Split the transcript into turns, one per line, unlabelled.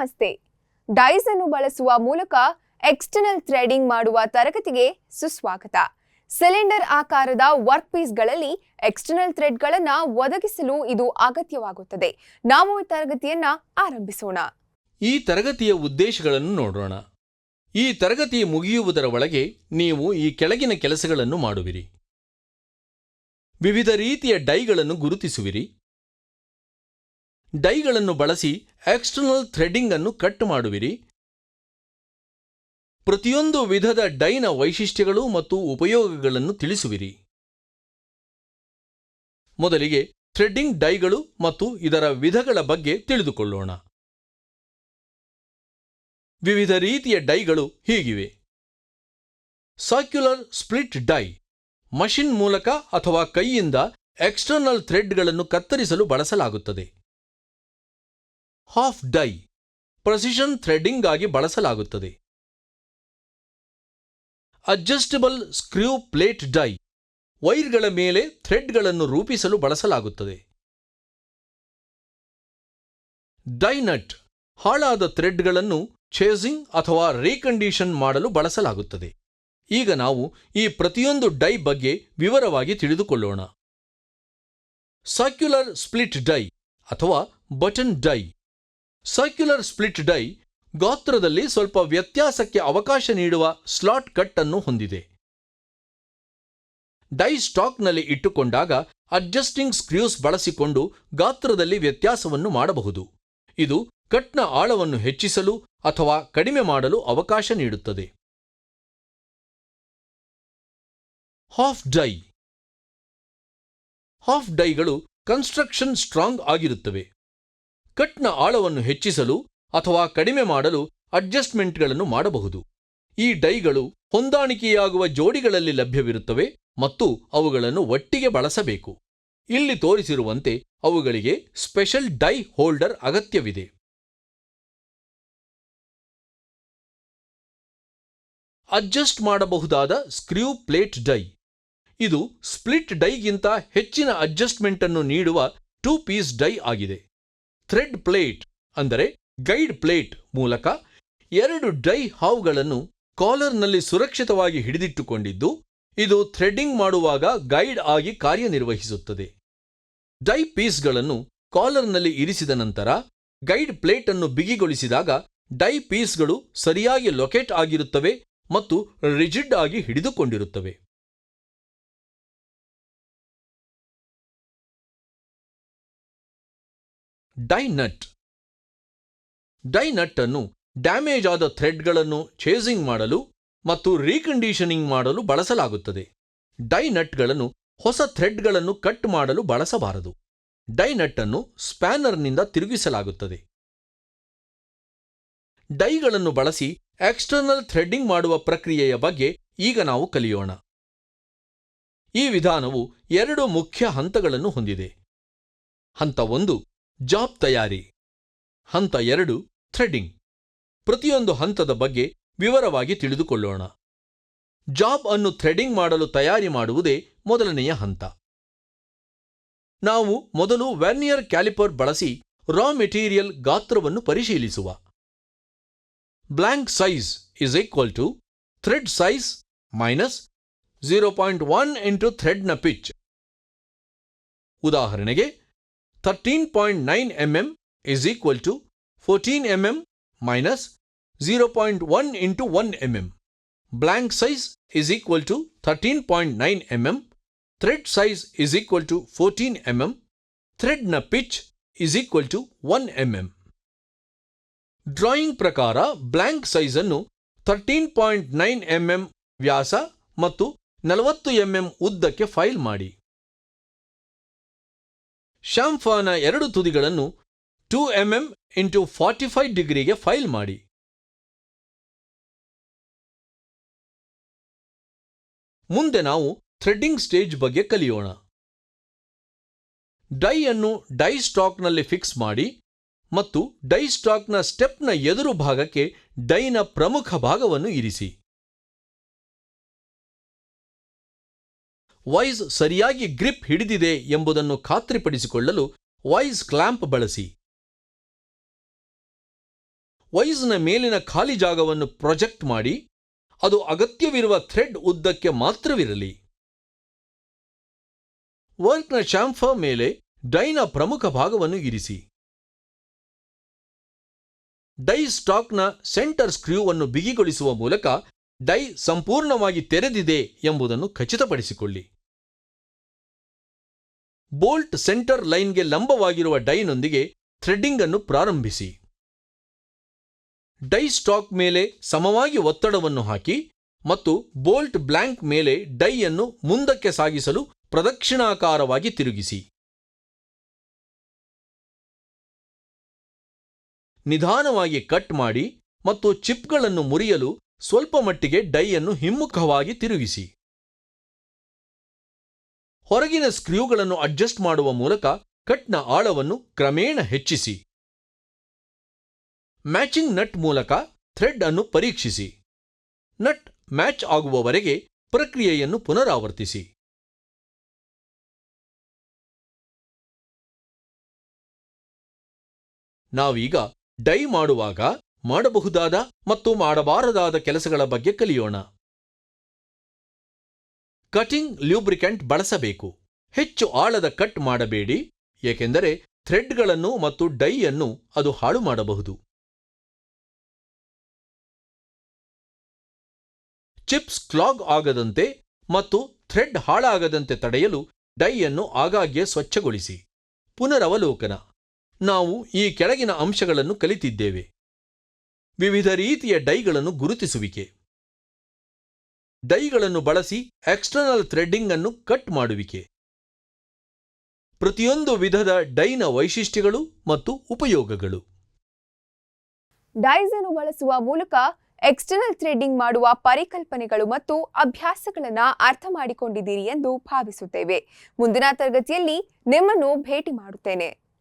ನಮಸ್ತೆ. ಡೈಸ್ ಅನ್ನು ಬಳಸುವ ಮೂಲಕ ಎಕ್ಸ್ಟರ್ನಲ್ ಥ್ರೆಡಿಂಗ್ ಮಾಡುವ ತರಗತಿಗೆ ಸುಸ್ವಾಗತ. ಸಿಲಿಂಡರ್ ಆಕಾರದ ವರ್ಕ್ ಪೀಸ್ಗಳಲ್ಲಿ ಎಕ್ಸ್ಟರ್ನಲ್ ಥ್ರೆಡ್ಗಳನ್ನು ಒದಗಿಸಲು ಇದು ಅಗತ್ಯವಾಗುತ್ತದೆ. ನಾವು ಈ ತರಗತಿಯನ್ನ ಆರಂಭಿಸೋಣ.
ಈ ತರಗತಿಯ ಉದ್ದೇಶಗಳನ್ನು ನೋಡೋಣ. ಈ ತರಗತಿ ಮುಗಿಯುವುದರ ಒಳಗೆ ನೀವು ಈ ಕೆಳಗಿನ ಕೆಲಸಗಳನ್ನು ಮಾಡುವಿರಿ. ವಿವಿಧ ರೀತಿಯ ಡೈಗಳನ್ನು ಗುರುತಿಸುವಿರಿ. ಡೈಗಳನ್ನು ಬಳಸಿ ಎಕ್ಸ್ಟರ್ನಲ್ ಥ್ರೆಡ್ಡಿಂಗ್ ಅನ್ನು ಕಟ್ ಮಾಡುವಿರಿ. ಪ್ರತಿಯೊಂದು ವಿಧದ ಡೈನ ವೈಶಿಷ್ಟ್ಯಗಳು ಮತ್ತು ಉಪಯೋಗಗಳನ್ನು ತಿಳಿಸುವಿರಿ. ಮೊದಲಿಗೆ ಥ್ರೆಡ್ಡಿಂಗ್ ಡೈಗಳು ಮತ್ತು ಇದರ ವಿಧಗಳ ಬಗ್ಗೆ ತಿಳಿದುಕೊಳ್ಳೋಣ. ವಿವಿಧ ರೀತಿಯ ಡೈಗಳು ಹೀಗಿವೆ. ಸರ್ಕ್ಯುಲರ್ ಸ್ಪ್ಲಿಟ್ ಡೈ ಮಷಿನ್ ಮೂಲಕ ಅಥವಾ ಕೈಯಿಂದ ಎಕ್ಸ್ಟರ್ನಲ್ ಥ್ರೆಡ್ಗಳನ್ನು ಕತ್ತರಿಸಲು ಬಳಸಲಾಗುತ್ತದೆ. ಹಾಫ್ ಡೈ ಪ್ರೆಸಿಷನ್ ಥ್ರೆಡ್ಡಿಂಗ್ ಆಗಿ ಬಳಸಲಾಗುತ್ತದೆ. ಅಡ್ಜಸ್ಟಬಲ್ ಸ್ಕ್ರೂ ಪ್ಲೇಟ್ ಡೈ ವೈರ್ಗಳ ಮೇಲೆ ಥ್ರೆಡ್ಗಳನ್ನು ರೂಪಿಸಲು ಬಳಸಲಾಗುತ್ತದೆ. ಡೈನಟ್ ಹಾಳಾದ ಥ್ರೆಡ್ಗಳನ್ನು ಚೇಸಿಂಗ್ ಅಥವಾ ರೀಕಂಡೀಷನ್ ಮಾಡಲು ಬಳಸಲಾಗುತ್ತದೆ. ಈಗ ನಾವು ಈ ಪ್ರತಿಯೊಂದು ಡೈ ಬಗ್ಗೆ ವಿವರವಾಗಿ ತಿಳಿದುಕೊಳ್ಳೋಣ. ಸರ್ಕ್ಯುಲರ್ ಸ್ಪ್ಲಿಟ್ ಡೈ ಅಥವಾ button die circular split die ಗಾತ್ರದಲ್ಲಿ ಸ್ವಲ್ಪ ವ್ಯತ್ಯಾಸಕ್ಕೆ ಅವಕಾಶ ನೀಡುವ ಸ್ಲಾಟ್ ಕಟ್ ಅನ್ನು ಹೊಂದಿದೆ. ಡೈ ಸ್ಟಾಕ್ನಲ್ಲಿ ಇಟ್ಟುಕೊಂಡಾಗ ಅಡ್ಜಸ್ಟಿಂಗ್ ಸ್ಕ್ರ್ಯೂಸ್ ಬಳಸಿಕೊಂಡು ಗಾತ್ರದಲ್ಲಿ ವ್ಯತ್ಯಾಸವನ್ನು ಮಾಡಬಹುದು. ಇದು ಕಟ್ನ ಆಳವನ್ನು ಹೆಚ್ಚಿಸಲು ಅಥವಾ ಕಡಿಮೆ ಮಾಡಲು ಅವಕಾಶ ನೀಡುತ್ತದೆ. ಹಾಫ್ ಡೈ ಹಾಫ್ ಡೈಗಳು ಕನ್ಸ್ಟ್ರಕ್ಷನ್ ಸ್ಟ್ರಾಂಗ್ ಆಗಿರುತ್ತವೆ. ಕಟ್ನ ಆಳವನ್ನು ಹೆಚ್ಚಿಸಲು ಅಥವಾ ಕಡಿಮೆ ಮಾಡಲು ಅಡ್ಜಸ್ಟ್ಮೆಂಟ್ಗಳನ್ನು ಮಾಡಬಹುದು. ಈ ಡೈಗಳು ಹೊಂದಾಣಿಕೆಯಾಗುವ ಜೋಡಿಗಳಲ್ಲಿ ಲಭ್ಯವಿರುತ್ತವೆ ಮತ್ತು ಅವುಗಳನ್ನು ಒಟ್ಟಿಗೆ ಬಳಸಬೇಕು. ಇಲ್ಲಿ ತೋರಿಸಿರುವಂತೆ ಅವುಗಳಿಗೆ ಸ್ಪೆಷಲ್ ಡೈ ಹೋಲ್ಡರ್ ಅಗತ್ಯವಿದೆ. ಅಡ್ಜಸ್ಟ್ ಮಾಡಬಹುದಾದ ಸ್ಕ್ರ್ಯೂ ಪ್ಲೇಟ್ ಡೈ. ಇದು ಸ್ಪ್ಲಿಟ್ ಡೈಗಿಂತ ಹೆಚ್ಚಿನ ಅಡ್ಜಸ್ಟ್ಮೆಂಟ್ ಅನ್ನು ನೀಡುವ ಟೂ ಪೀಸ್ ಡೈ ಆಗಿದೆ. ಥ್ರೆಡ್ ಪ್ಲೇಟ್ ಅಂದರೆ ಗೈಡ್ ಪ್ಲೇಟ್ ಮೂಲಕ ಎರಡು ಡೈ ಹಾವುಗಳನ್ನು ಕಾಲರ್ನಲ್ಲಿ ಸುರಕ್ಷಿತವಾಗಿ ಹಿಡಿದಿಟ್ಟುಕೊಂಡಿದ್ದು, ಇದು ಥ್ರೆಡ್ಡಿಂಗ್ ಮಾಡುವಾಗ ಗೈಡ್ ಆಗಿ ಕಾರ್ಯನಿರ್ವಹಿಸುತ್ತದೆ. ಡೈ ಪೀಸ್ಗಳನ್ನು ಕಾಲರ್ನಲ್ಲಿ ಇರಿಸಿದ ನಂತರ ಗೈಡ್ ಪ್ಲೇಟ್ ಅನ್ನು ಬಿಗಿಗೊಳಿಸಿದಾಗ ಡೈ ಪೀಸ್ಗಳು ಸರಿಯಾಗಿ ಲೊಕೇಟ್ ಆಗಿರುತ್ತವೆ ಮತ್ತು ರಿಜಿಡ್ ಆಗಿ ಹಿಡಿದುಕೊಂಡಿರುತ್ತವೆ. ಡೈ ನಟ್ ಅನ್ನು ಡ್ಯಾಮೇಜ್ ಆದ ಥ್ರೆಡ್ಗಳನ್ನು ಚೇಸಿಂಗ್ ಮಾಡಲು ಮತ್ತು ರೀಕಂಡೀಷನಿಂಗ್ ಮಾಡಲು ಬಳಸಲಾಗುತ್ತದೆ. ಡೈನಟ್ಗಳನ್ನು ಹೊಸ ಥ್ರೆಡ್ಗಳನ್ನು ಕಟ್ ಮಾಡಲು ಬಳಸಬಾರದು. ಡೈನಟ್ ಅನ್ನು ಸ್ಪ್ಯಾನರ್ನಿಂದ ತಿರುಗಿಸಲಾಗುತ್ತದೆ. ಡೈಗಳನ್ನು ಬಳಸಿ ಎಕ್ಸ್ಟರ್ನಲ್ ಥ್ರೆಡ್ಡಿಂಗ್ ಮಾಡುವ ಪ್ರಕ್ರಿಯೆಯ ಬಗ್ಗೆ ಈಗ ನಾವು ಕಲಿಯೋಣ. ಈ ವಿಧಾನವು ಎರಡು ಮುಖ್ಯ ಹಂತಗಳನ್ನು ಹೊಂದಿದೆ. ಹಂತ ಒಂದು ಜಾಬ್ ತಯಾರಿ. ಹಂತ ಎರಡು, ಥ್ರೆಡಿಂಗ್. ಪ್ರತಿಯೊಂದು ಹಂತದ ಬಗ್ಗೆ ವಿವರವಾಗಿ ತಿಳಿದುಕೊಳ್ಳೋಣ. ಜಾಬ್ ಅನ್ನು ಥ್ರೆಡಿಂಗ್ ಮಾಡಲು ತಯಾರಿ ಮಾಡುವುದೇ ಮೊದಲನೆಯ ಹಂತ. ನಾವು ಮೊದಲು ವೆರ್ನಿಯರ್ ಕ್ಯಾಲಿಪರ್ ಬಳಸಿ ರಾ ಮೆಟೀರಿಯಲ್ ಗಾತ್ರವನ್ನು ಪರಿಶೀಲಿಸುವ. Blank size is equal to thread size minus zero point one into ಥ್ರೆಡ್ನ ಪಿಚ್. ಉದಾಹರಣೆಗೆ thirteen point nine MM is equal to fourteen MM minus zero point one into one MM blank size is equal to thirteen point nine MM thread size is equal to fourteen MM ಥ್ರೆಡ್ನ pitch is equal to one MM drawing ಪ್ರಕಾರ blank ಸೈಜನ್ನು thirteen point nine MM ವ್ಯಾಸ ಮತ್ತು ನಲವತ್ತು MM ಉದ್ದಕ್ಕೆ file ಮಾಡಿ ಶಾಂಫಾನ ಎರಡು ತುದಿಗಳನ್ನು two M into forty five ಡಿಗ್ರಿಗೆ file ಮಾಡಿ. ಮುಂದೆ ನಾವು ಥ್ರೆಡ್ಡಿಂಗ್ ಸ್ಟೇಜ್ ಬಗ್ಗೆ ಕಲಿಯೋಣ. ಡೈ ಅನ್ನು ಡೈ ಸ್ಟಾಕ್ನಲ್ಲಿ ಫಿಕ್ಸ್ ಮಾಡಿ ಮತ್ತು ಡೈ ಸ್ಟಾಕ್ನ ಸ್ಟೆಪ್ನ ಎದುರು ಭಾಗಕ್ಕೆ ಡೈನ ಪ್ರಮುಖ ಭಾಗವನ್ನು ಇರಿಸಿ. ವೈಸ್ ಸರಿಯಾಗಿ ಗ್ರಿಪ್ ಹಿಡಿದಿದೆ ಎಂಬುದನ್ನು ಖಾತ್ರಿಪಡಿಸಿಕೊಳ್ಳಲು ವೈಸ್ ಕ್ಲಾಂಪ್ ಬಳಸಿ. ವೈಸ್ನ ಮೇಲಿನ ಖಾಲಿ ಜಾಗವನ್ನು ಪ್ರೊಜೆಕ್ಟ್ ಮಾಡಿ, ಅದು ಅಗತ್ಯವಿರುವ ಥ್ರೆಡ್ ಉದ್ದಕ್ಕೆ ಮಾತ್ರವಿರಲಿ. ವರ್ಕ್ನ ಶ್ಯಾಂಫರ್ ಮೇಲೆ ಡೈನ ಪ್ರಮುಖ ಭಾಗವನ್ನು ಇರಿಸಿ. ಡೈ ಸ್ಟಾಕ್ನ ಸೆಂಟರ್ ಸ್ಕ್ರ್ಯೂವನ್ನು ಬಿಗಿಗೊಳಿಸುವ ಮೂಲಕ ಡೈ ಸಂಪೂರ್ಣವಾಗಿ ತೆರೆದಿದೆ ಎಂಬುದನ್ನು ಖಚಿತಪಡಿಸಿಕೊಳ್ಳಿ. ಬೋಲ್ಟ್ ಸೆಂಟರ್ ಲೈನ್ಗೆ ಲಂಬವಾಗಿರುವ ಡೈನೊಂದಿಗೆ ಥ್ರೆಡ್ಡಿಂಗ್ ಅನ್ನು ಪ್ರಾರಂಭಿಸಿ. ಡೈ ಸ್ಟಾಕ್ ಮೇಲೆ ಸಮವಾಗಿ ಒತ್ತಡವನ್ನು ಹಾಕಿ ಮತ್ತು ಬೋಲ್ಟ್ ಬ್ಲ್ಯಾಂಕ್ ಮೇಲೆ ಡೈಯನ್ನು ಮುಂದಕ್ಕೆ ಸಾಗಿಸಲು ಪ್ರದಕ್ಷಿಣಾಕಾರವಾಗಿ ತಿರುಗಿಸಿ. ನಿಧಾನವಾಗಿ ಕಟ್ ಮಾಡಿ ಮತ್ತು ಚಿಪ್ಗಳನ್ನು ಮುರಿಯಲು ಸ್ವಲ್ಪ ಮಟ್ಟಿಗೆ ಡೈಯನ್ನು ಹಿಮ್ಮುಖವಾಗಿ ತಿರುಗಿಸಿ. ಹೊರಗಿನ ಸ್ಕ್ರ್ಯೂಗಳನ್ನು ಅಡ್ಜಸ್ಟ್ ಮಾಡುವ ಮೂಲಕ ಕಟ್ನ ಆಳವನ್ನು ಕ್ರಮೇಣ ಹೆಚ್ಚಿಸಿ. ಮ್ಯಾಚಿಂಗ್ ನಟ್ ಮೂಲಕ ಥ್ರೆಡ್ ಅನ್ನು ಪರೀಕ್ಷಿಸಿ. ನಟ್ ಮ್ಯಾಚ್ ಆಗುವವರೆಗೆ ಪ್ರಕ್ರಿಯೆಯನ್ನು ಪುನರಾವರ್ತಿಸಿ. ನಾವೀಗ ಡೈ ಮಾಡುವಾಗ ಮಾಡಬಹುದಾದ ಮತ್ತು ಮಾಡಬಾರದಾದ ಕೆಲಸಗಳ ಬಗ್ಗೆ ಕಲಿಯೋಣ. ಕಟಿಂಗ್ ಲ್ಯೂಬ್ರಿಕೆಂಟ್ ಬಳಸಬೇಕು. ಹೆಚ್ಚು ಆಳದ ಕಟ್ ಮಾಡಬೇಡಿ, ಏಕೆಂದರೆ ಥ್ರೆಡ್ಗಳನ್ನು ಮತ್ತು ಡೈಯನ್ನು ಅದು ಹಾಳು ಮಾಡಬಹುದು. ಚಿಪ್ಸ್ ಕ್ಲಾಗ್ ಆಗದಂತೆ ಮತ್ತು ಥ್ರೆಡ್ ಹಾಳಾಗದಂತೆ ತಡೆಯಲು ಡೈಯನ್ನು ಆಗಾಗ್ಗೆ ಸ್ವಚ್ಛಗೊಳಿಸಿ. ಪುನರವಲೋಕನ. ನಾವು ಈ ಕೆಳಗಿನ ಅಂಶಗಳನ್ನು ಕಲಿತಿದ್ದೇವೆ. ವಿವಿಧ ರೀತಿಯ ಡೈಗಳನ್ನು ಗುರುತಿಸುವಿಕೆ. ಡೈಗಳನ್ನು ಬಳಸಿ ಎಕ್ಸ್ಟರ್ನಲ್ ಥ್ರೆಡ್ಡಿಂಗ್ ಅನ್ನು ಕಟ್ ಮಾಡುವಿಕೆ. ಪ್ರತಿಯೊಂದು ವಿಧದ ಡೈನ ವೈಶಿಷ್ಟ್ಯಗಳು ಮತ್ತು ಉಪಯೋಗಗಳು.
ಡೈಸ್ ಅನ್ನು ಬಳಸುವ ಮೂಲಕ ಎಕ್ಸ್ಟರ್ನಲ್ ಥ್ರೆಡ್ಡಿಂಗ್ ಮಾಡುವ ಪರಿಕಲ್ಪನೆಗಳು ಮತ್ತು ಅಭ್ಯಾಸಗಳನ್ನು ಅರ್ಥ ಮಾಡಿಕೊಂಡಿದ್ದೀರಿ ಎಂದು ಭಾವಿಸುತ್ತೇವೆ. ಮುಂದಿನ ತರಗತಿಯಲ್ಲಿ ನಿಮ್ಮನ್ನು ಭೇಟಿ ಮಾಡುತ್ತೇನೆ.